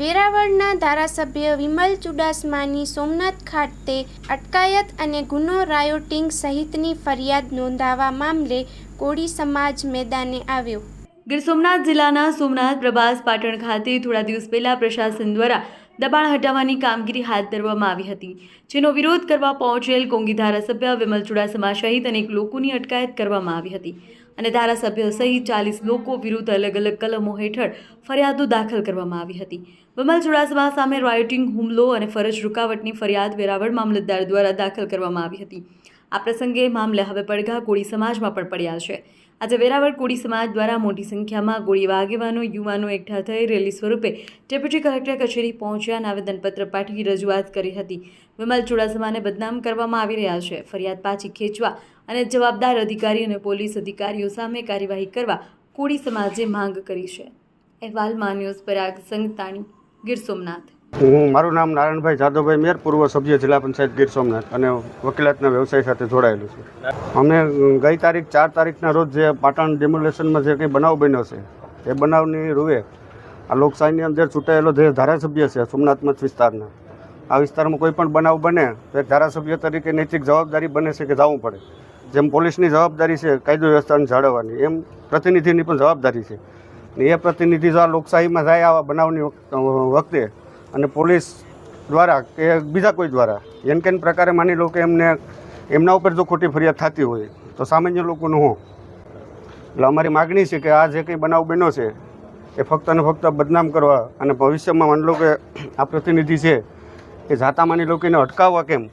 વેરાવળના ધારાસભ્ય વિમલ ચુડાસમાની સોમનાથ ખાતે અટકાયત અને ગુનો રાયોટિંગ સહિતની ફરિયાદ નોંધાવા મામલે કોળી સમાજ મેદાને આવ્યો. ગીર સોમનાથ જિલ્લાના સોમનાથ પ્રભાસ પાટણ ખાતે થોડા દિવસ પહેલા પ્રશાસન દ્વારા દબાણ હટાવવાની કામગીરી હાથ ધરવામાં આવી હતી, જેનો વિરોધ કરવા પહોંચેલ કોંગી ધારાસભ્ય વિમલ ચુડાસમા સહિત અનેક લોકોની અટકાયત કરવામાં આવી હતી. અને ધારાસભ્ય સહિત ચાલીસ લોકો વિરુદ્ધ અલગ અલગ કલમો હેઠળ ફરિયાદો દાખલ કરવામાં આવી હતી. વિમલ ચુડાસમા સામે રાયોટિંગ હુમલો અને ફરજ રૂકાવટની ફરિયાદ વેરાવળ મામલતદાર દ્વારા દાખલ કરવામાં આવી હતી. આ પ્રસંગે મામલે હવે પડઘા કોળી સમાજમાં પણ પડ્યા છે. આજે વેરાવળ કોળી સમાજ દ્વારા મોટી સંખ્યામાં ગોળીવા આગેવાનો, યુવાનો એકઠા થઈ રેલી સ્વરૂપે ડેપ્યુટી કલેક્ટર કચેરી પહોંચ્યા અને આવેદનપત્ર પાઠવી રજૂઆત કરી હતી. વિમલ ચુડાસમાને બદનામ કરવામાં આવી રહ્યા છે. ફરિયાદ પાછી ખેંચવા અને જવાબદાર અધિકારી અને પોલીસ અધિકારીઓ સામે કાર્યવાહી કરવા કોળી સમાજે માંગ કરી છે. અહેવાલ ન્યૂઝ પરાગ સંગતાણી. ગીર સોમનાથ. હું, મારું નામ નારાયણભાઈ જાદવભાઈ મેર, પૂર્વ સભ્ય જિલ્લા પંચાયત ગીર સોમનાથ અને વકીલાતના વ્યવસાય સાથે જોડાયેલું છું. અમે ગઈ તારીખ ચાર તારીખના રોજ જે પાટણ ડેમોલેશનમાં જે કંઈ બનાવ બન્યો છે, એ બનાવની રૂએ આ લોકશાહીની અંદર ચૂંટાયેલો જે ધારાસભ્ય છે, સોમનાથ મત વિસ્તારના, આ વિસ્તારમાં કોઈ પણ બનાવ બને, તો એક ધારાસભ્ય તરીકે નૈતિક જવાબદારી બને છે કે જવું પડે. જેમ પોલીસની જવાબદારી છે, કાયદો વ્યવસ્થાને જાળવવાની, એમ પ્રતિનિધિની પણ જવાબદારી છે. ને એ પ્રતિનિધિ જો આ લોકશાહીમાં જાય આવા બનાવની વખતે અને પોલીસ દ્વારા કે બીજા કોઈ દ્વારા. એન કેન પ્રકારે માની લો કે એમને, એમના ઉપર જો ખોટી ફરિયાદ થતી હોય, તો સામાન્ય લોકોનું હું. એટલે અમારી માગણી છે કે આ જે કંઈ બનાવ બન્યો છે, એ ફક્ત અને ફક્ત બદનામ કરવા અને ભવિષ્યમાં માની લો કે આ પ્રતિનિધિ છે, એ જાતા માની લો કે એને અટકાવવા કેમ?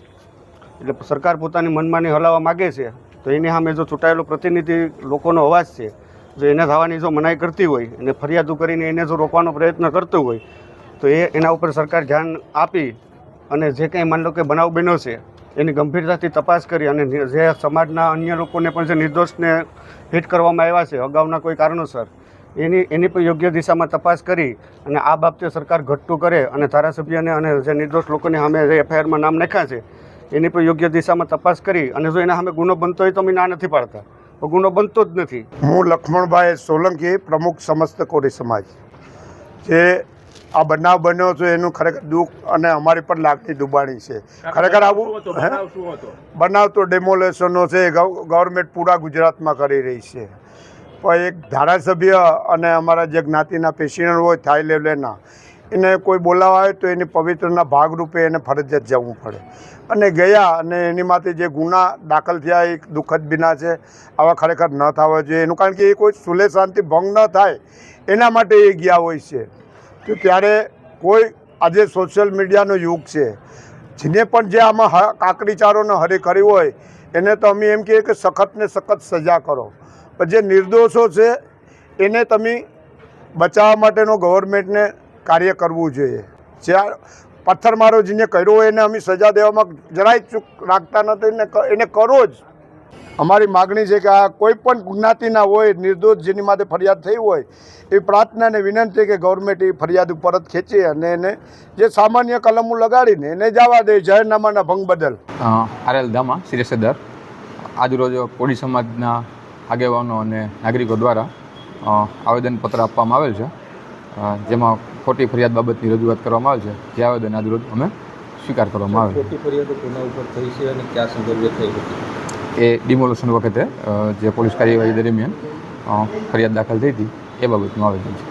એટલે સરકાર પોતાની મનમાની હલાવવા માગે છે, તો એની સામે જો ચૂંટાયેલો પ્રતિનિધિ લોકોનો અવાજ છે, જો એને થવાની જો મનાઈ કરતી હોય, અને ફરિયાદો કરીને એને જો રોકવાનો પ્રયત્ન કરતું હોય તો એ એના ઉપર સરકાર ધ્યાન આપી અને જે કંઈ માની લો કે બનાવ બન્યો છે, એની ગંભીરતાથી તપાસ કરી અને જે સમાજના અન્ય લોકોને પણ જે નિર્દોષને હિટ કરવામાં આવ્યા છે, અગાઉના કોઈ કારણોસર, એની એની પણ યોગ્ય દિશામાં તપાસ કરી અને આ બાબતે સરકાર ઘટતું કરે અને ધારાસભ્યને અને જે નિર્દોષ લોકોને સામે જે એફઆઈઆરમાં નામ લખ્યા છે, એની પણ યોગ્ય દિશામાં તપાસ કરી અને જો એના સામે ગુનો બનતો હોય તો અમે ના નથી પાડતા. ગુનો બનતો જ નથી. હું લક્ષ્મણભાઈ સોલંકી, પ્રમુખ સમસ્ત કોરી સમાજ, જે આ બનાવ બન્યો છે એનું ખરેખર દુઃખ અને અમારી પણ લાગણી દુબાણી છે. ખરેખર આવું હે? બનાવ તો ડેમોલેશનનો છે ગવ- ગવર્મેન્ટ પૂરા ગુજરાતમાં કરી રહી છે. પણ એક ધારાસભ્ય અને અમારા જે જ્ઞાતિના પેશિયન્ટ હોય થાઈ લેવલેના એને કોઈ બોલાવા આવે તો એની પવિત્રના ભાગરૂપે એને ફરજિયાત જવું પડે. અને ગયા અને એની માટે જે ગુના દાખલ થયા એ દુઃખદ બિના છે. આવા ખરેખર ન થવા જોઈએ. એનું કારણ કે એ કોઈ સુલે શાંતિ ભંગ ન થાય. એના માટે એ ગયા હોય છે. તો ત્યારે કોઈ આજે સોશિયલ મીડિયાનો યુગ છે. જેને પણ જે આમાં કાકડીચારોને હરી કરી હોય, એને તો અમે એમ કહીએ કે સખત ને સખત સજા કરો. પણ જે નિર્દોષો છે, એને તમે બચાવવા માટેનો ગવર્મેન્ટને કાર્ય કરવું જોઈએ. જ્યાં પથ્થરમારો જેને કર્યો હોય એને અમે સજા દેવામાં જરાય ચૂક રાખતા નથી ને એને કરો જ. અમારી માગણી છે કે આ કોઈ પણ જ્ઞાતિના હોય નિર્દોષ જેની માટે ફરિયાદ થઈ હોય એ પ્રાર્થના અને વિનંતી કે ગવર્મેન્ટ એ ફરિયાદ પરત ખેંચે અને એને જે સામાન્ય કલમો લગાડીને એને જવા દે જાહેરનામાના ભંગ બદલ. આરએલ ધામા સિરેસદર આજરોજ કોળી સમાજના આગેવાનો અને નાગરિકો દ્વારા આવેદનપત્ર આપવામાં આવેલ છે. જેમાં ખોટી ફરિયાદ બાબતની રજૂઆત કરવામાં આવે છે. જે આવેદન આજરોજ અમે સ્વીકાર કરવામાં આવે ખોટી ફરિયાદો કોના ઉપર થઈ છે અને ક્યાં સંદર્ભે થઈ હતી? એ ડિમોલેશન વખતે જે પોલીસ કાર્યવાહી દરમિયાન ફરિયાદ દાખલ થઈ હતી, એ બાબતનું આવેદન છે.